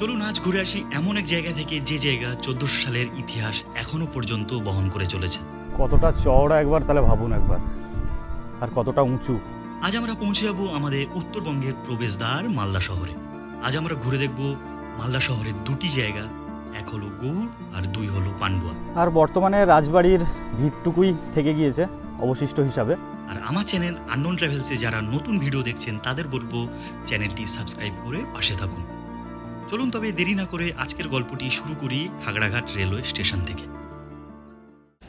চলুন আজ ঘুরে আসি এমন এক জায়গা থেকে যে জায়গা চোদ্দশো সালের ইতিহাস এখনও পর্যন্ত বহন করে চলেছে। কতটা চওড়া একবার তাহলে ভাবুন একবার। আর কতটা উঁচু। আজ আমরা পৌঁছে যাব আমাদের উত্তরবঙ্গের প্রবেশদ্বার মালদা শহরে। আজ আমরা ঘুরে দেখব মালদা শহরের দুটি জায়গা এক হলো গৌড় আর দুই হলো পান্ডুয়া। আর বর্তমানে রাজবাড়ির ভিড়টুকুই থেকে গিয়েছে অবশিষ্ট হিসাবে। আর আমার চ্যানেল আননোন ট্রাভেলসে যারা নতুন ভিডিও দেখছেন তাদের বলব চ্যানেলটি সাবস্ক্রাইব করে পাশে থাকুন। চলুন তবে দেরি না করে আজকের গল্পটি শুরু করি খাগড়াঘাট রেলওয়ে স্টেশন থেকে।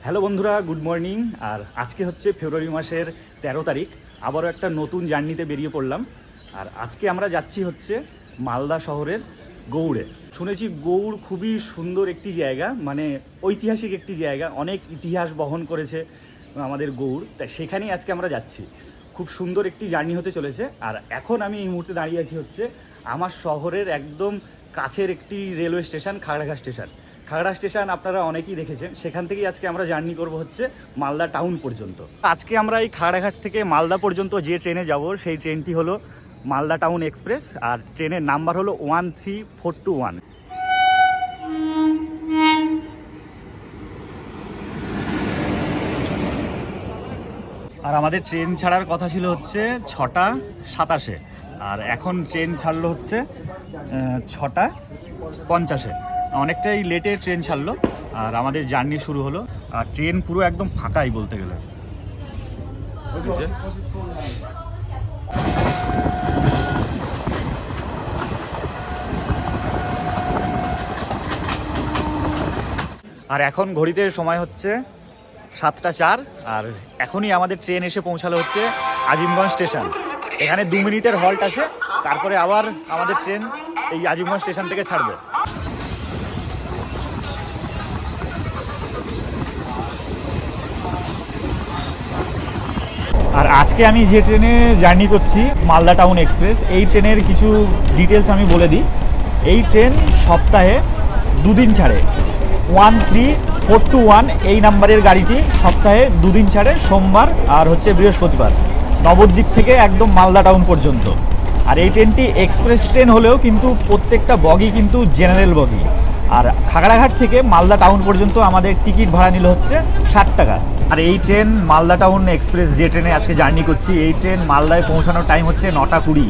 হ্যালো বন্ধুরা, গুড মর্নিং। আর আজকে হচ্ছে ফেব্রুয়ারি মাসের তেরো তারিখ। আবারও একটা নতুন জার্নিতে বেরিয়ে পড়লাম। আর আজকে আমরা যাচ্ছি হচ্ছে মালদা শহরের গৌড়ে। শুনেছি গৌড় খুবই সুন্দর একটি জায়গা মানে ঐতিহাসিক একটি জায়গা। অনেক ইতিহাস বহন করেছে আমাদের গৌড়। তাই সেখানেই আজকে আমরা যাচ্ছি। খুব সুন্দর একটি জার্নি হতে চলেছে। আর এখন আমি এই মুহূর্তে দাঁড়িয়ে আছি হচ্ছে আমার শহরের একদম কাছের একটি railway station, Khagraghat station. Khagra station আপনারা অনেকেই দেখেছেন। সেখান থেকেই আজকে আমরা জার্নি করব হচ্ছে মালদা টাউন পর্যন্ত। আজকে আমরা এই খাগড়াঘাট থেকে মালদা পর্যন্ত যে ট্রেনে যাব, সেই ট্রেনটি হলো মালদা টাউন এক্সপ্রেস, আর ট্রেনের নাম্বার হলো one three four two one. আর আমাদের ট্রেন ছাড়ার কথা ছিল হচ্ছে ছটা সাতাশে। আর এখন ট্রেন ছাড়লো হচ্ছে ছটা পঞ্চাশে। অনেকটাই লেটে ট্রেন ছাড়লো, আর আমাদের জার্নি শুরু হলো। আর ট্রেন পুরো একদম ফাঁকাই বলতে গেলে। আর এখন ঘড়িতে সময় হচ্ছে সাতটা চার, আর এখনই আমাদের ট্রেন এসে পৌঁছালো হচ্ছে আজিমগঞ্জ স্টেশন এখানে দু মিনিটের হল্ট আছে। তারপরে আবার আমাদের ট্রেন এই আজিমগঞ্জ স্টেশন থেকে ছাড়বে। আর আজকে আমি যে ট্রেনে জার্নি করছি, মালদা টাউন এক্সপ্রেস, এই ট্রেনের কিছু ডিটেলস আমি বলে দিই। এই ট্রেন সপ্তাহে দুদিন ছাড়ে। One three four two one এই নাম্বারের গাড়িটি সপ্তাহে দুদিন ছাড়ে, সোমবার আর হচ্ছে বৃহস্পতিবার। নবদ্বীপ থেকে একদম মালদা টাউন পর্যন্ত। আর এই ট্রেনটি এক্সপ্রেস ট্রেন হলেও কিন্তু প্রত্যেকটা বগি কিন্তু জেনারেল বগি আর খাগড়াঘাট থেকে মালদা টাউন পর্যন্ত আমাদের টিকিট ভাড়া নিল হচ্ছে ষাট টাকা। আর এই ট্রেন মালদা টাউন এক্সপ্রেস যে ট্রেনে আজকে জার্নি করছি, এই ট্রেন মালদায় পৌঁছানোর টাইম হচ্ছে নটা কুড়ি।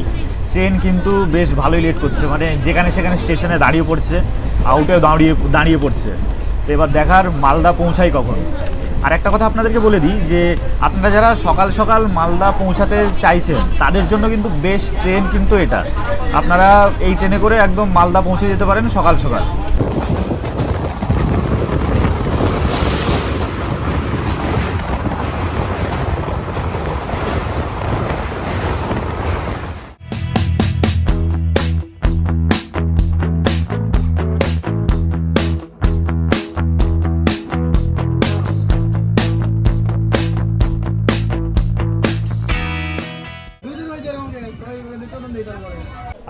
ট্রেন কিন্তু বেশ ভালোই লেট করছে মানে যেখানে সেখানে স্টেশনে দাঁড়িয়ে পড়ছে আউটেও দাঁড়িয়ে দাঁড়িয়ে পড়ছে। তো এবার দেখার মালদা পৌঁছাই কখন? আর একটা কথা আপনাদেরকে বলে দিই যে আপনারা যারা সকাল সকাল মালদা পৌঁছাতে চাইছেন, তাদের জন্য কিন্তু বেস্ট ট্রেন কিন্তু এটা। আপনারা এই ট্রেনে করে একদম মালদা পৌঁছে যেতে পারেন সকাল সকাল।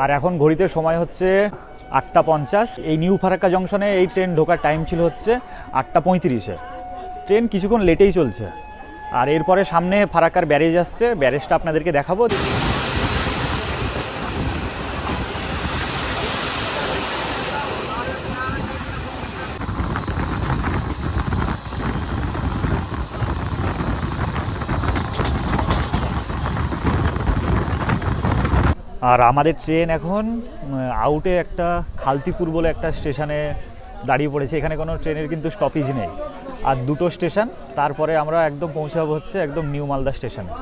আর এখন ঘড়িতে সময় হচ্ছে আটটা পঞ্চাশ। এই নিউ ফারাক্কা জংশনে এই ট্রেন ঢোকার টাইম ছিল হচ্ছে আটটা পঁয়ত্রিশে। ট্রেন কিছুক্ষণ লেটেই চলছে। আর এরপরে সামনে ফারাক্কার ব্যারেজ আসছে, ব্যারেজটা আপনাদেরকে দেখাবো। আর আমাদের ট্রেন এখন আউটে একটা খালতিপুর বলে একটা স্টেশনে দাঁড়িয়ে পড়েছে। এখানে কোনো ট্রেনের কিন্তু স্টপেজ নেই। আর দুটো স্টেশন, তারপরে আমরা একদম পৌঁছাবো হচ্ছে একদম নিউ মালদা স্টেশনে।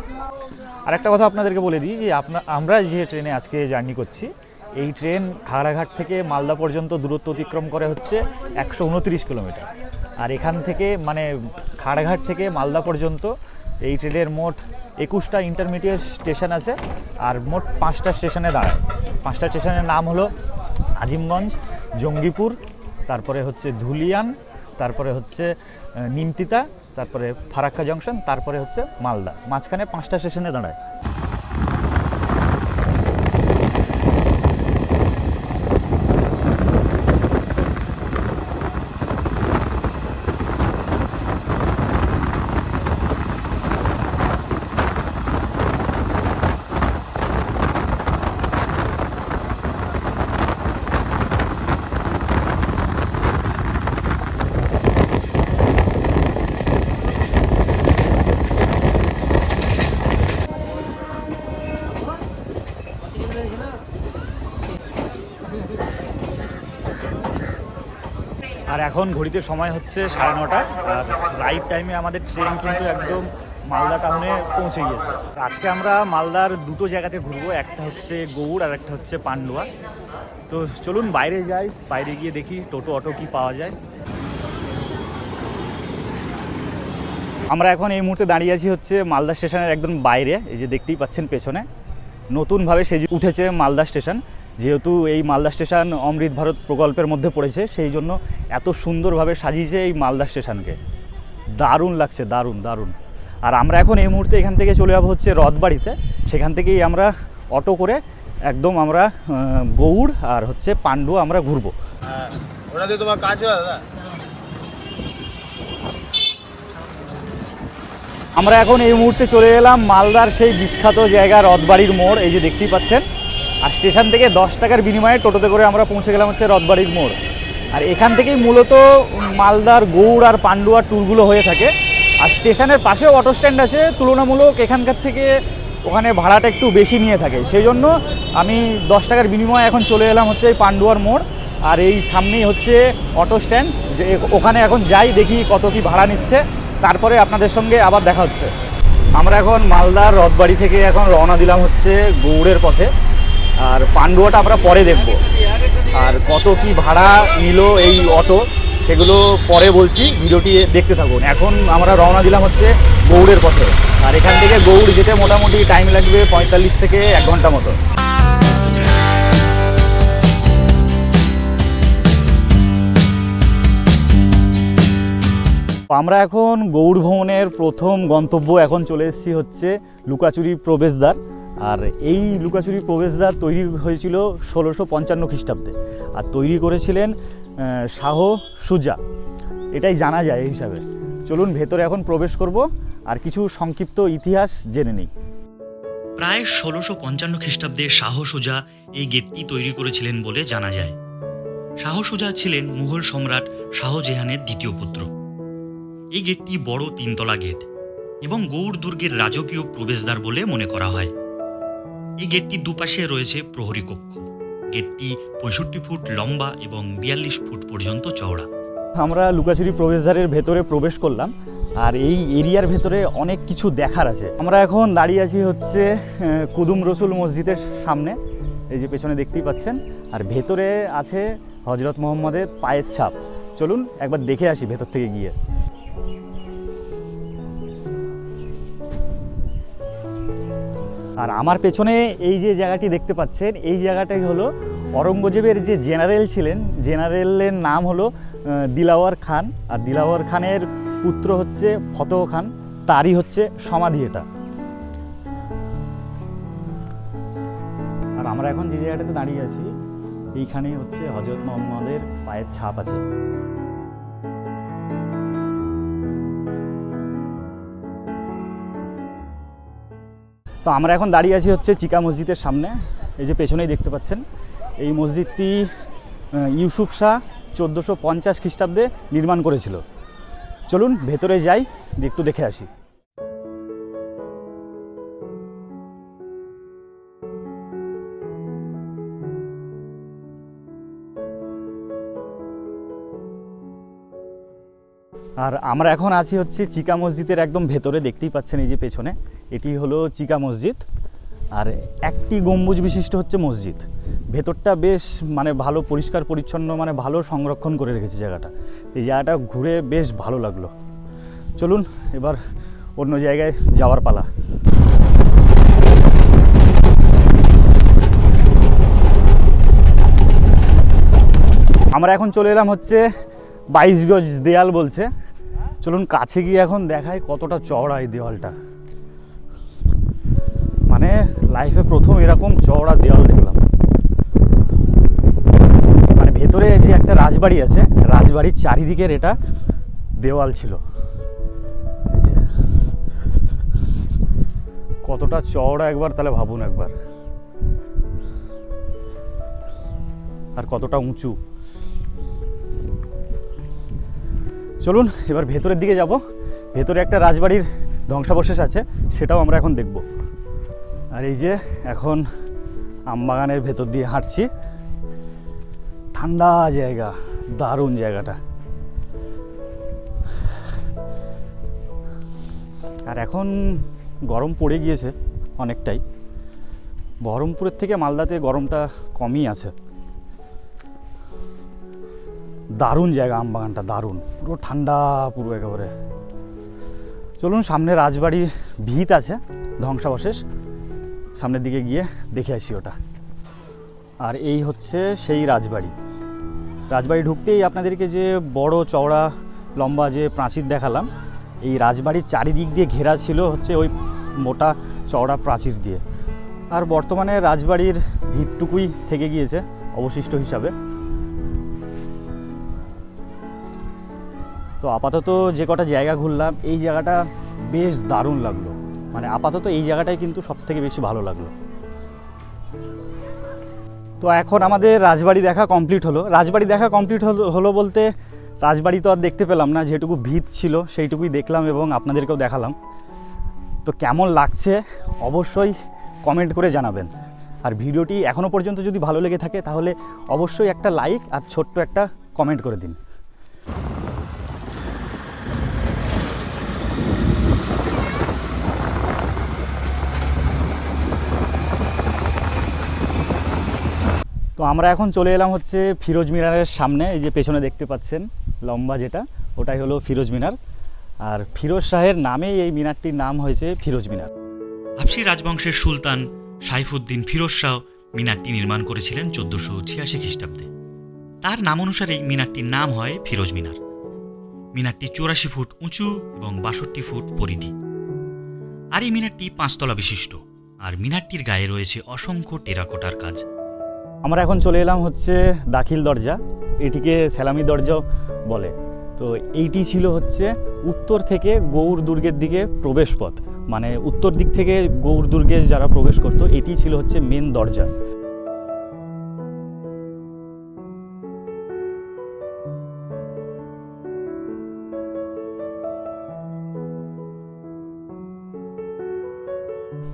আর একটা কথা আপনাদেরকে বলে দিই যে আপনার আমরা যে ট্রেনে আজকে জার্নি করছি, এই ট্রেন খাগড়াঘাট থেকে মালদা পর্যন্ত দূরত্ব অতিক্রম করে হচ্ছে একশো উনত্রিশ কিলোমিটার। আর এখান থেকে মানে খাড়াঘাট থেকে মালদা পর্যন্ত এই ট্রেনের মোট একুশটা ইন্টারমিডিয়েট স্টেশন আছে আর মোট পাঁচটা স্টেশনে দাঁড়ায়। পাঁচটা স্টেশনের নাম হলো আজিমগঞ্জ, জঙ্গিপুর, তারপরে হচ্ছে ধুলিয়ান, তারপরে হচ্ছে নিমতিতা, তারপরে ফারাক্কা জংশন, তারপরে হচ্ছে মালদা। মাঝখানে পাঁচটা স্টেশনে দাঁড়ায়। এখন ঘড়িতে সময় হচ্ছে সাড়ে নটা, আর রাইট টাইমে আমাদের ট্রেন কিন্তু একদম মালদা টাউনে পৌঁছে গিয়েছে। আজকে আমরা মালদার দুটো জায়গাতে ঘুরবো, একটা হচ্ছে গৌড় আর একটা হচ্ছে পান্ডুয়া। তো চলুন বাইরে যাই, বাইরে গিয়ে দেখি টোটো, অটো কি পাওয়া যায়। আমরা এখন এই মুহূর্তে দাঁড়িয়ে আছি হচ্ছে মালদা স্টেশনের একদম বাইরে, এই যে দেখতেই পাচ্ছেন পেছনে। নতুনভাবে সেজে উঠেছে মালদা স্টেশন। যেহেতু এই মালদা স্টেশন অমৃত ভারত প্রকল্পের মধ্যে পড়েছে সেই জন্য এত সুন্দরভাবে সাজিয়েছে এই মালদা স্টেশনকে। দারুণ লাগছে দারুণ দারুণ। আর আমরা এখন এই মুহূর্তে এখান থেকে চলে যাব হচ্ছে রথবাড়িতে। সেখান থেকেই আমরা অটো করে একদম আমরা গৌড় আর হচ্ছে পাণ্ডু আমরা ঘুরবো। হ্যাঁ তোমার কাছে দাদা? আমরা এখন এই মুহূর্তে চলে এলাম মালদার সেই বিখ্যাত জায়গা রথবাড়ির মোড় এই যে দেখতেই পাচ্ছেন। আর স্টেশন থেকে দশ টাকার বিনিময়ে টোটোতে করে আমরা পৌঁছে গেলাম হচ্ছে রথবাড়ির মোড়। আর এখান থেকেই মূলত মালদার গৌড় আর পান্ডুয়ার ট্যুরগুলো হয়ে থাকে। আর স্টেশনের পাশেও অটো স্ট্যান্ড আছে, তুলনামূলক এখানকার থেকে ওখানে ভাড়াটা একটু বেশি নিয়ে থাকে। সেই জন্য আমি দশ টাকার বিনিময়ে এখন চলে এলাম হচ্ছে এই পান্ডুয়ার মোড়। আর এই সামনেই হচ্ছে অটো স্ট্যান্ড যে ওখানে এখন যাই দেখি কত কি ভাড়া নিচ্ছে। তারপরে আপনাদের সঙ্গে আবার দেখা হচ্ছে। আমরা এখন মালদার রথবাড়ি থেকে এখন রওনা দিলাম হচ্ছে গৌড়ের পথে। আর পান্ডুয়াটা আমরা পরে দেখব। আর কত কি ভাড়া নিল এই অটো, সেগুলো পরে বলছি, ভিডিওটি দেখতে থাকুন। এখন আমরা রওনা দিলাম হচ্ছে গৌড়ের পথে। আর এখান থেকে গৌড় যেতে মোটামুটি টাইম লাগবে পঁয়তাল্লিশ থেকে এক ঘণ্টা মতো। আমরা এখন গৌড় ভ্রমণের প্রথম গন্তব্য এখন চলে এসেছি হচ্ছে লুকাচুরি প্রবেশদ্বার। আর এই লুকাচুরি প্রবেশদ্বার তৈরি হয়েছিল ষোলোশো পঞ্চান্ন খ্রিস্টাব্দে। আর তৈরি করেছিলেন শাহ সুজা। এটাই জানা যায় এই হিসাবে। চলুন ভেতরে এখন প্রবেশ করব আর কিছু সংক্ষিপ্ত ইতিহাস জেনে নিই। প্রায় ষোলোশো পঞ্চান্ন খ্রিস্টাব্দে শাহ সুজা এই গেটটি তৈরি করেছিলেন বলে জানা যায়। শাহ সুজা ছিলেন মুঘল সম্রাট শাহজাহানের দ্বিতীয় পুত্র। এই গেটটি বড় তিনতলা গেট এবং গৌড় দুর্গের রাজকীয় প্রবেশদ্বার বলে মনে করা হয়। এই গেটটির দুপাশে রয়েছে প্রহরী কক্ষ। গেটটি পঁয়ষট্টি ফুট লম্বা এবং বিয়াল্লিশ ফুট পর্যন্ত চওড়া। আমরা লুকাচুরি প্রবেশদ্বারের ভেতরে প্রবেশ করলাম, আর এই এরিয়ার ভেতরে অনেক কিছু দেখার আছে। আমরা এখন দাঁড়িয়ে আছি হচ্ছে কুদুম রসুল মসজিদের সামনে, এই যে পেছনে দেখতেই পাচ্ছেন, আর ভেতরে আছে হজরত মোহাম্মদের পায়ের ছাপ। চলুন একবার দেখে আসি ভেতর থেকে গিয়ে। আর আমার পেছনে এই যে জায়গাটি দেখতে পাচ্ছেন, এই জায়গাটাই হলো অরঙ্গজেবের যে জেনারেল ছিলেন, জেনারেলের নাম হলো দিলাওয়ার খান। আর দিলাওয়ার খানের পুত্র হচ্ছে ফতহ খান, তারই হচ্ছে সমাধি এটা। আর আমরা এখন যে জায়গাটাতে দাঁড়িয়ে আছি, এইখানেই হচ্ছে হজরত মোহাম্মদের পায়ের ছাপ আছে। তো আমরা এখন দাঁড়িয়ে আছি হচ্ছে চিকা মসজিদের সামনে। এই যে পেছনেই দেখতে পাচ্ছেন, এই মসজিদটি ইউসুফ শাহ চোদ্দোশো পঞ্চাশ খ্রিস্টাব্দে নির্মাণ করেছিল। চলুন ভেতরে যাই একটু দেখে আসি। আর আমরা এখন আছি হচ্ছে চিকা মসজিদের একদম ভেতরে, দেখতেই পাচ্ছেন এই যে পেছনে। এটি হলো চিকা মসজিদ, আর একটি গম্বুজ বিশিষ্ট হচ্ছে মসজিদ। ভেতরটা বেশ মানে ভালো পরিষ্কার, পরিচ্ছন্ন মানে ভালো সংরক্ষণ করে রেখেছে জায়গাটা। এই জায়গাটা ঘুরে বেশ ভালো লাগল। চলুন এবার অন্য জায়গায় যাওয়ার পালা। আমরা এখন চলে এলাম হচ্ছে বাইশ গজ দেয়াল বলছে। চলুন কাছে গিয়ে এখন দেখায় কতটা চওড়া এই দেওয়ালটা মানে লাইফে প্রথম এরকম চওড়া দেওয়াল দেখলাম। মানে ভেতরে যে একটা রাজবাড়ি আছে, রাজবাড়ির চারিদিকের এটা দেওয়াল ছিল। কতটা চওড়া একবার, তাহলে ভাবুন একবার। আর কতটা উঁচু। চলুন, এবার ভেতরের দিকে যাব। ভেতরে একটা রাজবাড়ির ধ্বংসাবশেষ আছে, সেটাও আমরা এখন দেখব। আর এই যে এখন আমবাগানের ভেতর দিয়ে হাঁটছি। ঠান্ডা জায়গা, দারুণ জায়গাটা। আর এখন গরম পড়ে গিয়েছে অনেকটাই। বহরমপুরের থেকে মালদাতে গরমটা কমই আছে। দারুণ জায়গা আমবাগানটা, দারুণ। পুরো ঠান্ডা, পুরো একেবারে। চলুন, সামনে রাজবাড়ি ভিত আছে, ধ্বংসাবশেষ। সামনের দিকে গিয়ে দেখে আসি ওটা। আর এই হচ্ছে সেই রাজবাড়ি। রাজবাড়ি ঢুকতেই আপনাদেরকে যে বড় চওড়া, লম্বা যে প্রাচীর দেখালাম, এই রাজবাড়ির চারিদিক দিয়ে ঘেরা ছিল হচ্ছে ওই মোটা চওড়া প্রাচীর দিয়ে। আর বর্তমানে রাজবাড়ির ভিতটুকুই থেকে গিয়েছে অবশিষ্ট হিসাবে। তো আপাতত যে কটা জায়গা ঘুরলাম, এই জায়গাটা বেশ দারুণ লাগল। মানে আপাতত এই জায়গাটাই কিন্তু সব থেকে বেশি ভালো লাগল। তো এখন আমাদের রাজবাড়ি দেখা কমপ্লিট হলো। রাজবাড়ি দেখা কমপ্লিট হলো বলতে রাজবাড়ি তো আর দেখতে পেলাম না, যেটুকু ভিত ছিল সেইটুকুই দেখলাম এবং আপনাদেরকেও দেখালাম। তো কেমন লাগছে অবশ্যই কমেন্ট করে জানাবেন। আর ভিডিওটি এখনও পর্যন্ত যদি ভালো লেগে থাকে তাহলে অবশ্যই একটা লাইক আর ছোট্ট একটা কমেন্ট করে দিন। তো আমরা এখন চলে এলাম হচ্ছে ফিরোজ মিনারের সামনে, এই যে পেছনে দেখতে পাচ্ছেন, লম্বা যেটা, ওটাই হলো ফিরোজ মিনার। আর ফিরোজ শাহের নামেই এই মিনারটির নাম হয়েছে ফিরোজ মিনার। হাবশি রাজবংশের সুলতান সাইফুদ্দিন ফিরোজ শাহ মিনারটি নির্মাণ করেছিলেন চোদ্দশো ছিয়াশি খ্রিস্টাব্দে। তার নাম অনুসারেই মিনারটির নাম হয় ফিরোজ মিনার। মিনারটি চৌরাশি ফুট উঁচু এবং বাষট্টি ফুট পরিধি। আর এই মিনারটি পাঁচতলা বিশিষ্ট। আর মিনারটির গায়ে রয়েছে অসংখ্য টেরাকোটার কাজ। আমরা এখন চলে এলাম হচ্ছে দাখিল দরজা, এটিকে সেলামি দরজাও বলে। তো এইটি ছিল হচ্ছে উত্তর থেকে গৌর দুর্গের দিকে প্রবেশ পথ মানে উত্তর দিক থেকে গৌর দুর্গে যারা প্রবেশ করতো, এটি ছিল হচ্ছে মেন দরজা।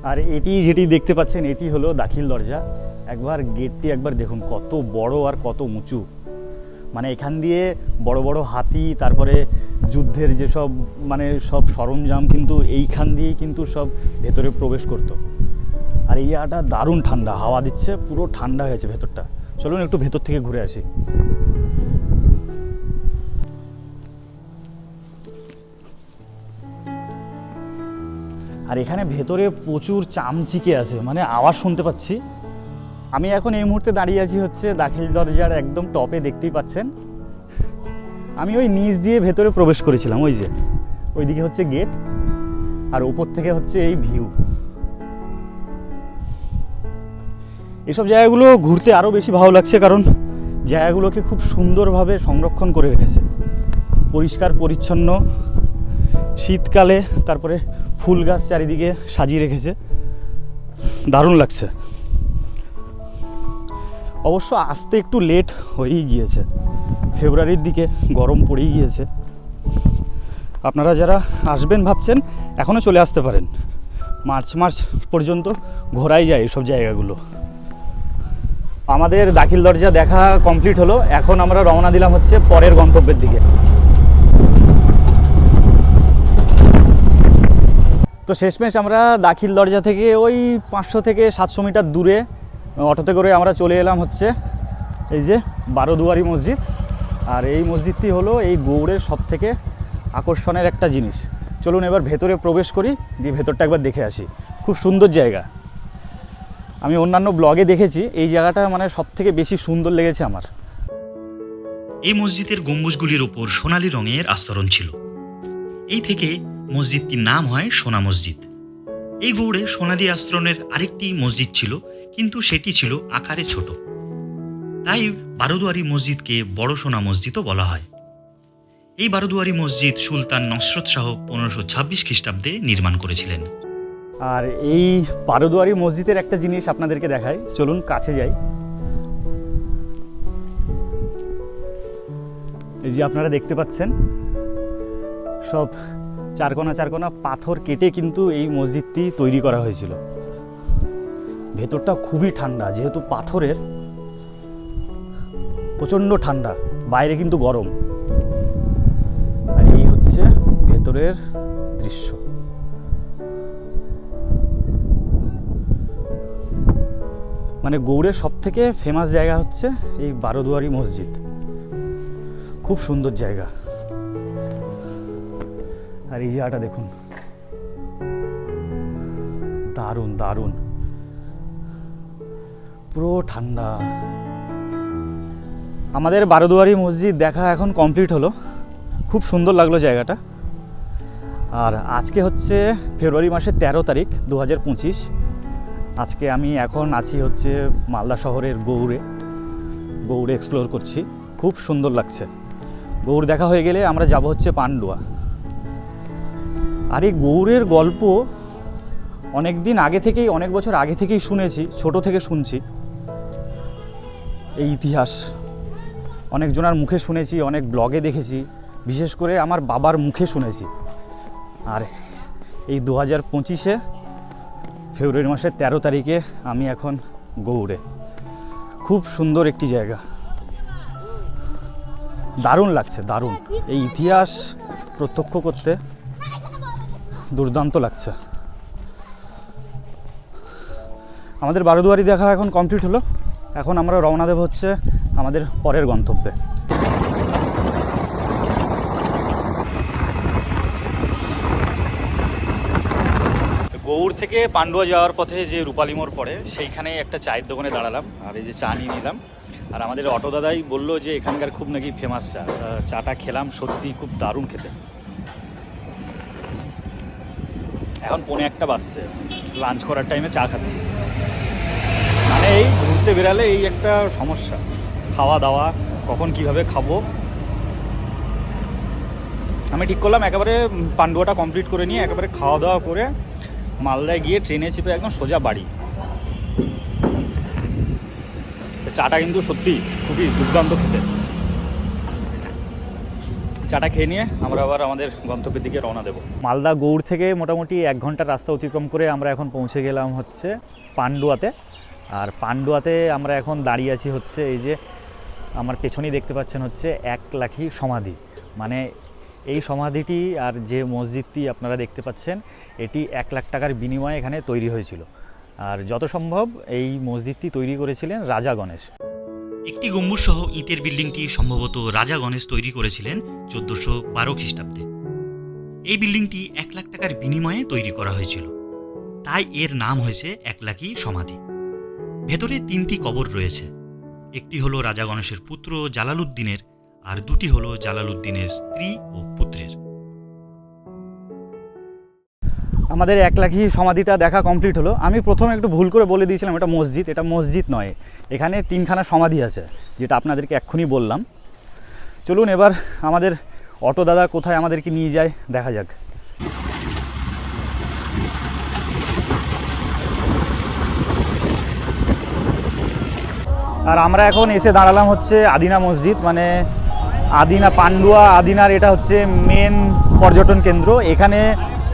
আর এটি যেটি দেখতে পাচ্ছেন, এটি হলো দাখিল দরজা। একবার গেটটি একবার দেখুন, কত বড় আর কত উঁচু। মানে এখান দিয়ে বড় বড় হাতি, তারপরে যুদ্ধের যেসব মানে সব সরঞ্জাম কিন্তু এইখান দিয়েই কিন্তু সব ভেতরে প্রবেশ করতো। আর এই জায়গাটা দারুণ ঠান্ডা, হাওয়া দিচ্ছে, পুরো ঠান্ডা হয়েছে ভেতরটা। চলুন একটু ভেতর থেকে ঘুরে আসি। আর এখানে ভেতরে প্রচুর চামচিকে আছে মানে আওয়াজ শুনতে পাচ্ছি। আমি এখন এই মুহূর্তে দাঁড়িয়ে আছি হচ্ছে দাখিল দরজার একদম টপে, দেখতেই পাচ্ছেন। আমি ওই নিচ দিয়ে ভেতরে প্রবেশ করেছিলাম, ওই যে। ওইদিকে হচ্ছে গেট, আর ওপর থেকে হচ্ছে এই ভিউ। এসব জায়গাগুলো ঘুরতে আরও বেশি ভালো লাগছে কারণ জায়গাগুলোকে খুব সুন্দরভাবে সংরক্ষণ করে রেখেছে। পরিষ্কার, পরিচ্ছন্ন, শীতকালে তারপরে ফুল গাছ চারিদিকে সাজিয়ে রেখেছে। দারুণ লাগছে। অবশ্য আসতে একটু লেট হয়েই গিয়েছে। ফেব্রুয়ারির দিকে গরম পড়েই গিয়েছে। আপনারা যারা আসবেন ভাবছেন, এখনও চলে আসতে পারেন। মার্চ মাস পর্যন্ত ঘোরাই যায় এসব জায়গাগুলো। আমাদের দাখিল দরজা দেখা কমপ্লিট হলো। এখন আমরা রওনা দিলাম হচ্ছে পরের গন্তব্যের দিকে। তো শেষমেশ আমরা দাখিল দরজা থেকে ওই পাঁচশো থেকে সাতশো মিটার দূরে অটোতে করে আমরা চলে এলাম হচ্ছে এই যে বারোদুয়ারি মসজিদ। আর এই মসজিদটি হলো এই গৌড়ের সব থেকে আকর্ষণের একটা জিনিস। চলুন এবার ভেতরে প্রবেশ করি দিয়ে ভেতরটা একবার দেখে আসি। খুব সুন্দর জায়গা। আমি অন্যান্য ব্লগে দেখেছি, এই জায়গাটা মানে সব থেকে বেশি সুন্দর লেগেছে আমার। এই মসজিদের গম্বুজগুলির ওপর সোনালী রঙের আস্তরণ ছিল। এই থেকে মসজিদটির নাম হয় সোনা মসজিদ। এই গৌড়ে সোনালী আস্তরণের আরেকটি মসজিদ ছিল কিন্তু সেটি ছিল আকারে ছোট। তাই বারোদুয়ারি মসজিদকে বড় সোনা মসজিদও বলা হয়। এই বারোদুয়ারি মসজিদ সুলতান নসরত শাহ পনেরোশো ছাব্বিশ খ্রিস্টাব্দে নির্মাণ করেছিলেন। আর এই বারোদুয়ারি মসজিদের একটা জিনিস আপনাদেরকে দেখাই। চলুন কাছে যাই। এই যে আপনারা দেখতে পাচ্ছেন, সব চারকোনা চারকোনা পাথর কেটে কিন্তু এই মসজিদটি তৈরি করা হয়েছিল। ভেতরটা খুবই ঠান্ডা, যেহেতু পাথরের প্রচণ্ড ঠান্ডা, বাইরে কিন্তু গরম। আর এই হচ্ছে ভেতরের দৃশ্য। মানে গৌড়ের সব থেকে ফেমাস জায়গা হচ্ছে এই বারোদুয়ারি মসজিদ। খুব সুন্দর জায়গা। আর এই জায়গাটা দেখুন। দারুণ দারুণ। পুরো ঠান্ডা। আমাদের বারোদুয়ারি মসজিদ দেখা এখন কমপ্লিট হলো। খুব সুন্দর লাগল জায়গাটা। আর আজকে হচ্ছে ফেব্রুয়ারি মাসের তেরো তারিখ দু হাজার পঁচিশ। আজকে আমি এখন আছি হচ্ছে মালদা শহরের গৌড়ে। গৌড়ে এক্সপ্লোর করছি। খুব সুন্দর লাগছে। গৌড় দেখা হয়ে গেলে আমরা যাব হচ্ছে পান্ডুয়া। আর এই গৌড়ের গল্প অনেক দিন আগে থেকেই, অনেক বছর আগে থেকেই শুনেছি, ছোট থেকে শুনছি। এই ইতিহাস। অনেকজনার মুখে শুনেছি, অনেক ব্লগে দেখেছি। বিশেষ করে আমার বাবার মুখে শুনেছি। আর এই দু হাজার পঁচিশে, ফেব্রুয়ারি মাসের তেরো তারিখে আমি এখন গৌড়ে। খুব সুন্দর একটি জায়গা। দারুণ লাগছে, দারুণ। এই ইতিহাস প্রত্যক্ষ করতে দুর্দান্ত লাগছে। আমাদের বারোদুয়ারি দেখা এখন কমপ্লিট হলো। এখন আমরা রওনা দেব হচ্ছে আমাদের পরের গন্তব্যে। গৌড় থেকে পান্ডুয়া যাওয়ার পথে যে রূপালী মোড় পড়ে, সেইখানে একটা চায়ের দোকানে দাঁড়ালাম আর এই যে চা নিয়ে নিলাম। আর আমাদের অটো দাদাই বলল যে এখানকার খুব নাকি ফেমাস চা। চাটা খেলাম, সত্যি খুব দারুণ খেতে। এখন পনে একটা বাজছে। লাঞ্চ করার টাইমে চা খাচ্ছি। মানে এই ঘুরতে বেরালে এই একটা সমস্যা। খাওয়া দাওয়া, কখন কীভাবে খাব। আমি ঠিক করলাম, একেবারে পান্ডুয়াটা কমপ্লিট করে নিয়ে একেবারে খাওয়া দাওয়া করে মালদায় গিয়ে ট্রেনে চেপে একদম সোজা বাড়ি। চাটা কিন্তু সত্যি খুবই দুর্দান্ত খেতে। চাটা খেয়ে নিয়ে আমরা আবার আমাদের গন্তব্যের দিকে রওনা দেব। মালদা গৌড় থেকে মোটামুটি এক ঘণ্টার রাস্তা অতিক্রম করে আমরা এখন পৌঁছে গেলাম হচ্ছে পান্ডুয়াতে। আর পান্ডুয়াতে আমরা এখন দাঁড়িয়ে আছি হচ্ছে এই যে আমার পেছনেই দেখতে পাচ্ছেন হচ্ছে এক লাখি সমাধি। মানে এই সমাধিটি আর যে মসজিদটি আপনারা দেখতে পাচ্ছেন, এটি এক লাখ টাকার বিনিময়ে এখানে তৈরি হয়েছিল। আর যত সম্ভব এই মসজিদটি তৈরি করেছিলেন রাজা গণেশ। একটি গম্বুজ সহ ইটের বিল্ডিংটি সম্ভবত রাজা গণেশ তৈরি করেছিলেন চোদ্দশো বারো খ্রিস্টাব্দে। এই বিল্ডিংটি এক লাখ টাকার বিনিময়ে তৈরি করা হয়েছিল। তাই এর নাম হয়েছে একলাকি সমাধি। ভেতরে তিনটি কবর রয়েছে। একটি হলো রাজা গণেশের পুত্র জালালউদ্দিনের আর দুটি হলো জালালউদ্দিনের স্ত্রী ও পুত্রের। আমাদের এক লাখি সমাধিটা দেখা কমপ্লিট হলো। আমি প্রথমে একটু ভুল করে বলে দিয়েছিলাম, এটা মসজিদ এটা মসজিদ নয়। এখানে তিনখানা সমাধি আছে, যেটা আপনাদেরকে এক্ষুনি বললাম। চলুন এবার আমাদের অটো দাদা কোথায় আমাদেরকে নিয়ে যায়, দেখা যাক। আর আমরা এখন এসে দাঁড়ালাম হচ্ছে আদিনা মসজিদ মানে আদিনা পান্ডুয়া, আদিনার এটা হচ্ছে মেন পর্যটন কেন্দ্র। এখানে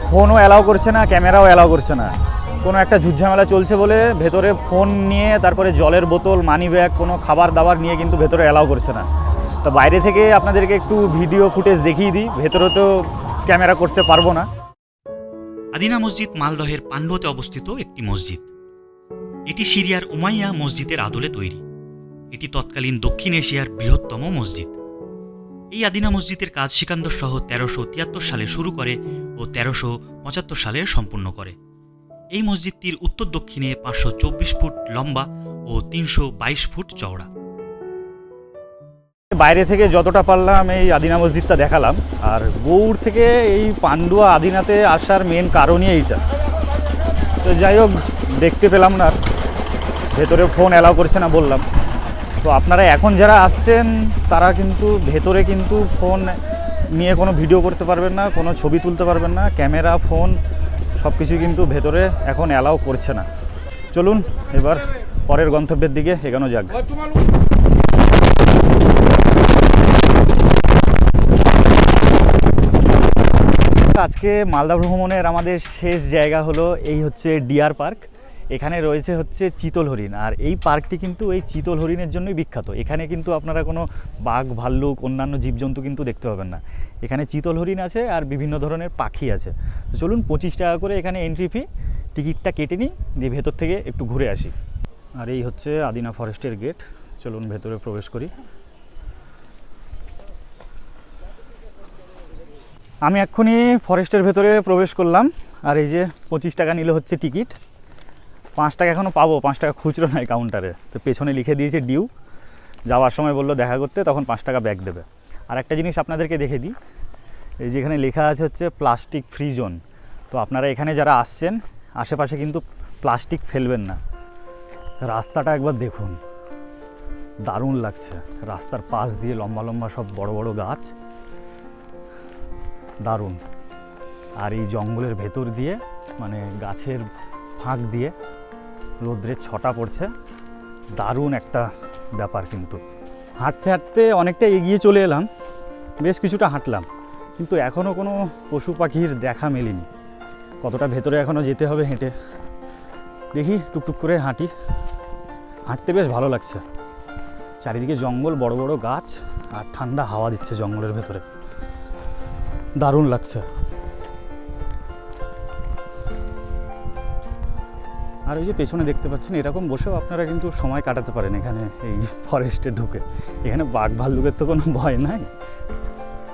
ফোনও অ্যালাউ করছে না ক্যামেরাও অ্যালাউ করছে না। কোনো একটা ঝুটঝামেলা চলছে বলে ভেতরে ফোন নিয়ে, তারপরে জলের বোতল মানি ব্যাগ কোনো খাবার দাবার নিয়ে কিন্তু ভেতরে অ্যালাউ করছে না। তো বাইরে থেকে আপনাদেরকে একটু ভিডিও ফুটেজ দেখিয়ে দিই ভেতরে তো ক্যামেরা করতে পারব না। আদিনা মসজিদ মালদহের পাণ্ডুয়াতে অবস্থিত একটি মসজিদ। এটি সিরিয়ার উমাইয়া মসজিদের আদলে তৈরি। এটি তৎকালীন দক্ষিণ এশিয়ার বৃহত্তম মসজিদ। এই আদিনা মসজিদের কাজ সিকান্দর সহ তেরোশো তিয়াত্তর সালে শুরু করে ও তেরোশো পঁচাত্তর সালে সম্পূর্ণ করে। এই মসজিদটির উত্তর দক্ষিণে পাঁচশো চব্বিশ ফুট লম্বা ও তিনশো বাইশ ফুট চওড়া। বাইরে থেকে যতটা পারলাম এই আদিনা মসজিদটা দেখালাম, আর গৌড় থেকে এই পান্ডুয়া আদিনাতে আসার মেন কারণই এইটা। তো যাই হোক, দেখতে পেলাম না ভেতরে ফোন অ্যালাউ করছে না বললাম। তো আপনারা এখন যারা আসছেন, তারা কিন্তু ভেতরে কিন্তু ফোন নিয়ে কোনো ভিডিও করতে পারবেন না, কোনো ছবি তুলতে পারবেন না, ক্যামেরা, ফোন সব কিছু কিন্তু ভেতরে এখন অ্যালাউ করছে না। চলুন এবার পরের গন্তব্যের দিকে এগানো যাক। আজকে মালদা ভ্রমণের আমাদের শেষ জায়গা হলো এই হচ্ছে ডিয়ার পার্ক। এখানে রয়েছে হচ্ছে চিতল হরিণ, আর এই পার্কটি কিন্তু এই চিতল হরিণের জন্যই বিখ্যাত। এখানে কিন্তু আপনারা কোনো বাঘ, ভাল্লুক, অন্যান্য জীবজন্তু কিন্তু দেখতে পাবেন না। এখানে চিতল হরিণ আছে আর বিভিন্ন ধরনের পাখি আছে। তো চলুন পঁচিশ টাকা করে এখানে এন্ট্রি ফি টিকিটটা কেটে নিই, দিয়ে ভেতর থেকে একটু ঘুরে আসি। আর এই হচ্ছে আদিনা ফরেস্টের গেট। চলুন ভেতরে প্রবেশ করি। আমি এক্ষুনি ফরেস্টের ভেতরে প্রবেশ করলাম, আর এই যে পঁচিশ টাকা নিলে হচ্ছে টিকিট। পাঁচ টাকা এখনও পাবো, পাঁচ টাকা খুচরো নয় কাউন্টারে তো পেছনে লিখে দিয়েছে ডিউ যাওয়ার সময় বলল দেখা করতে, তখন পাঁচ টাকা ব্যাগ দেবে। আর একটা জিনিস আপনাদেরকে দেখে দিই। এই যে এখানে লেখা আছে হচ্ছে প্লাস্টিক ফ্রি জোন তো আপনারা এখানে যারা আসছেন, আশেপাশে কিন্তু প্লাস্টিক ফেলবেন না। রাস্তাটা একবার দেখুন। দারুণ লাগছে। রাস্তার পাশ দিয়ে লম্বা লম্বা সব বড় বড় গাছ। দারুণ। আর এই জঙ্গলের ভেতর দিয়ে মানে গাছের ফাঁক দিয়ে রোদ্রের ছটা পড়ছে। দারুণ একটা ব্যাপার কিন্তু। হাঁটতে হাঁটতে অনেকটা এগিয়ে চলে এলাম, বেশ কিছুটা হাঁটলাম, কিন্তু এখনও কোনো পশু পাখির দেখা মেলেনি। কতটা ভেতরে এখনও যেতে হবে হেঁটে। দেখি, টুকটুক করে হাঁটি। হাঁটতে বেশ ভালো লাগছে। চারিদিকে জঙ্গল, বড় বড় গাছ আর ঠান্ডা হাওয়া দিচ্ছে জঙ্গলের ভেতরে। দারুণ লাগছে। আর ওই যে পেছনে দেখতে পাচ্ছেন, এরকম বসেও আপনারা কিন্তু সময় কাটাতে পারেন এখানে এই ফরেস্টে ঢুকে। এখানে বাঘ ভাল্লুকের তো কোনো ভয় নাই।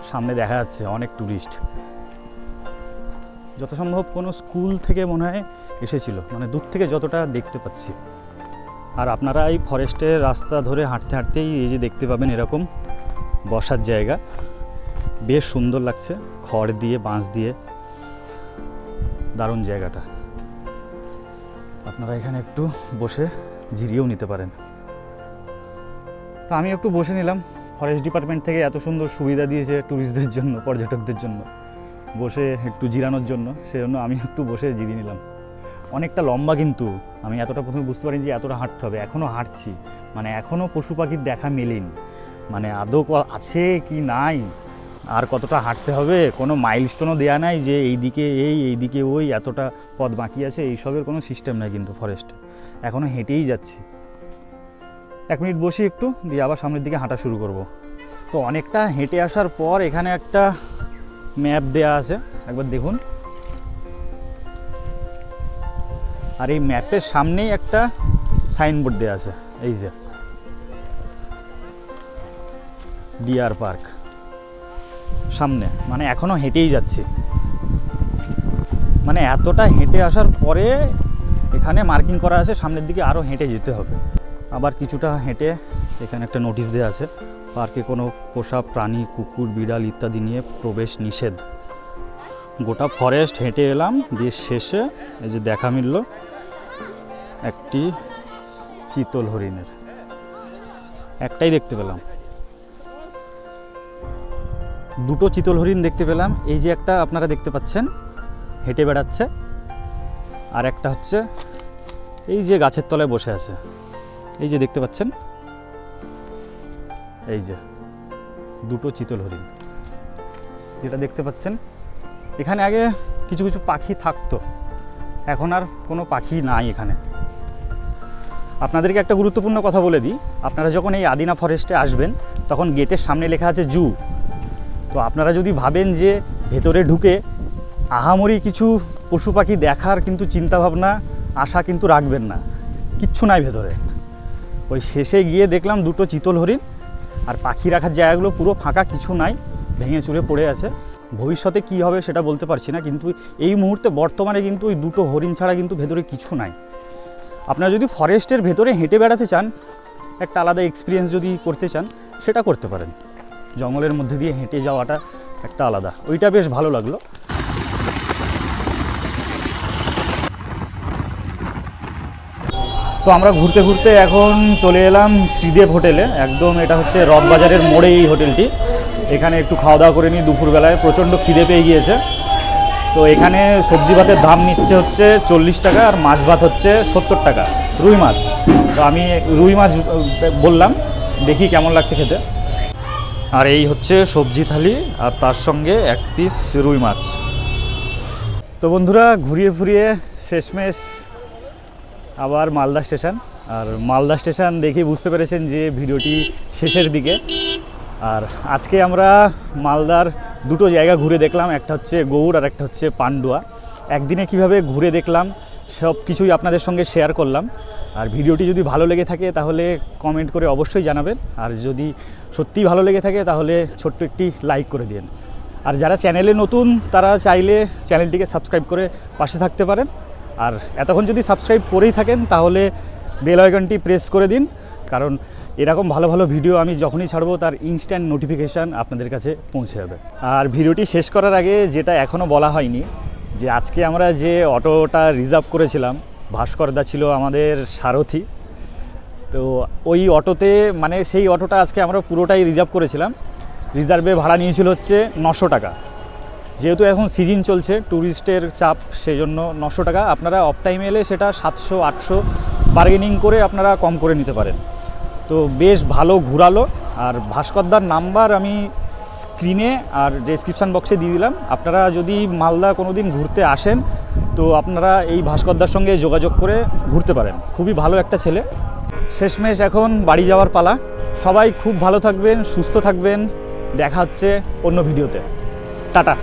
সামনে দেখা যাচ্ছে অনেক ট্যুরিস্ট যত সম্ভব কোনো স্কুল থেকে মনে হয় এসেছিল মানে দূর থেকে যতটা দেখতে পাচ্ছি। আর আপনারা এই ফরেস্টের রাস্তা ধরে হাঁটতে হাঁটতেই এই যে দেখতে পাবেন এরকম বসার জায়গা। বেশ সুন্দর লাগছে, খড় দিয়ে, বাঁশ দিয়ে। দারুণ জায়গাটা। আপনারা এখানে একটু বসে জিরিয়েও নিতে পারেন। তো আমি একটু বসে নিলাম। ফরেস্ট ডিপার্টমেন্ট থেকে এত সুন্দর সুবিধা দিয়েছে ট্যুরিস্টদের জন্য, পর্যটকদের জন্য। বসে একটু জিরানোর জন্য, সেজন্য আমি একটু বসে জিরিয়ে নিলাম। অনেকটা লম্বা কিন্তু, আমি এতটা প্রথমে বুঝতে পারিনি যে এতটা হাঁটতে হবে। এখনও হাঁটছি। মানে এখনও পশু পাখির দেখা মেলেনি। মানে আদৌ আছে কি নাই? আর কতটা হাঁটতে হবে, কোনো মাইলস্টোনও দেওয়া নাই যে এইদিকে এই এইদিকে ওই, এতটা পথ বাকি আছে, এইসবের কোনো সিস্টেম নাই কিন্তু ফরেস্টে এখনও হেঁটেই যাচ্ছি। এক মিনিট বসি একটু, দিয়ে আবার সামনের দিকে হাঁটা শুরু করব। তো অনেকটা হেঁটে আসার পর এখানে একটা ম্যাপ দেয়া আছে, একবার দেখুন। আর এই ম্যাপের সামনেই একটা সাইনবোর্ড দেওয়া আছে, এই যে। ডিয়ার পার্ক সামনে। মানে এখনও হেঁটেই যাচ্ছি। মানে এতটা হেঁটে আসার পরে এখানে মার্কিং করা আছে, সামনের দিকে আরও হেঁটে যেতে হবে। আবার কিছুটা হেঁটে এখানে একটা নোটিশ দেওয়া আছে, পার্কে কোনো পোষা প্রাণী, কুকুর, বিড়াল ইত্যাদি নিয়ে প্রবেশ নিষেধ। গোটা ফরেস্ট হেঁটে এলাম, দিয়ে শেষে এই যে দেখা মিলল একটি চিতল হরিণের। একটাই দেখতে পেলাম। দুটো চিতল হরিণ দেখতে পেলাম। এই যে একটা আপনারা দেখতে পাচ্ছেন, হেঁটে বেড়াচ্ছে। আর একটা হচ্ছে এই যে গাছের তলায় বসে আছে। এই যে দেখতে পাচ্ছেন? এই যে দুটো চিতল হরিণ। যেটা দেখতে পাচ্ছেন, এখানে আগে কিছু কিছু পাখি থাকতো। এখন আর কোনো পাখি নাই এখানে। আপনাদেরকে একটা গুরুত্বপূর্ণ কথা বলে দিই। আপনারা যখন এই আদিনা ফরেস্টে আসবেন, তখন গেটের সামনে লেখা আছে জু। তো আপনারা যদি ভাবেন যে ভেতরে ঢুকে আহামরি কিছু পশু পাখি দেখার কিন্তু চিন্তাভাবনা, আশা কিন্তু রাখবেন না। কিচ্ছু নাই ভেতরে। ওই শেষে গিয়ে দেখলাম দুটো চিতল হরিণ, আর পাখি রাখার জায়গাগুলো পুরো ফাঁকা, কিছু নাই, ভেঙে চুরে পড়ে আছে। ভবিষ্যতে কি হবে সেটা বলতে পারছি না, কিন্তু এই মুহূর্তে বর্তমানে কিন্তু ওই দুটো হরিণ ছাড়া কিন্তু ভেতরে কিছু নাই। আপনারা যদি ফরেস্টের ভেতরে হেঁটে বেড়াতে চান, একটা আলাদা এক্সপিরিয়েন্স যদি করতে চান, সেটা করতে পারেন। জঙ্গলের মধ্যে দিয়ে হেঁটে যাওয়াটা একটা আলাদা। ওইটা বেশ ভালো লাগল। তো আমরা ঘুরতে ঘুরতে এখন চলে এলাম ত্রিদেব হোটেলে। একদম এটা হচ্ছে রথবাজারের মোড়ে এই হোটেলটি। এখানে একটু খাওয়া দাওয়া করে নিই। দুপুরবেলায় প্রচণ্ড খিদে পেয়ে গিয়েছে। তো এখানে সবজি ভাতের দাম নিচ্ছে হচ্ছে চল্লিশ টাকা আর মাছ ভাত হচ্ছে সত্তর টাকা। রুই মাছ। তো আমি রুই মাছ বললাম, দেখি কেমন লাগছে খেতে। আর এই হচ্ছে সবজি থালি আর তার সঙ্গে এক পিস রুই মাছ। তো বন্ধুরা, ঘুরিয়ে ফুরিয়ে শেষমেশ আবার মালদা স্টেশন। আর মালদা স্টেশন দেখে বুঝতে পেরেছেন যে ভিডিওটি শেষের দিকে। আর আজকে আমরা মালদার দুটো জায়গা ঘুরে দেখলাম, একটা হচ্ছে গৌড় আর একটা হচ্ছে পান্ডুয়া। একদিনে কীভাবে ঘুরে দেখলাম সব কিছুই আপনাদের সঙ্গে শেয়ার করলাম। আর ভিডিওটি যদি ভালো লেগে থাকে তাহলে কমেন্ট করে অবশ্যই জানাবেন। আর যদি সত্যিই ভালো লেগে থাকে তাহলে ছোট্ট একটি লাইক করে দিন। আর যারা চ্যানেলে নতুন, তারা চাইলে চ্যানেলটিকে সাবস্ক্রাইব করে পাশে থাকতে পারেন। আর এতক্ষণ যদি সাবস্ক্রাইব করেই থাকেন তাহলে বেল আইকনটি প্রেস করে দিন। কারণ এরকম ভালো ভালো ভিডিও আমি যখনই ছাড়বো তার ইনস্ট্যান্ট নোটিফিকেশান আপনাদের কাছে পৌঁছে যাবে। আর ভিডিওটি শেষ করার আগে যেটা এখনও বলা হয়নি, যে আজকে আমরা যে অটোটা রিজার্ভ করেছিলাম ভাস্করদা ছিল আমাদের সারথি। তো ওই অটোতে মানে সেই অটোটা আজকে আমরা পুরোটাই রিজার্ভ করেছিলাম। রিজার্ভে ভাড়া নিয়েছিল হচ্ছে নশো টাকা। যেহেতু এখন সিজন চলছে ট্যুরিস্টের চাপ, সেই জন্য নশো টাকা। আপনারা অফ টাইমে এলে সেটা সাতশো, আটশো বার্গেনিং করে আপনারা কম করে নিতে পারেন। তো বেশ ভালো ঘুরালো। আর ভাস্করদার নাম্বার আমি স্ক্রিনে আর ডেসক্রিপশান বক্সে দিয়ে দিলাম। আপনারা যদি মালদা কোনো দিন ঘুরতে আসেন তো আপনারা এই ভাস্করদার সঙ্গে যোগাযোগ করে ঘুরতে পারেন। খুবই ভালো একটা ছেলে। শেষমেশ এখন বাড়ি যাওয়ার পালা। সবাই খুব ভালো থাকবেন, সুস্থ থাকবেন। দেখা হচ্ছে অন্য ভিডিওতে। টাটা।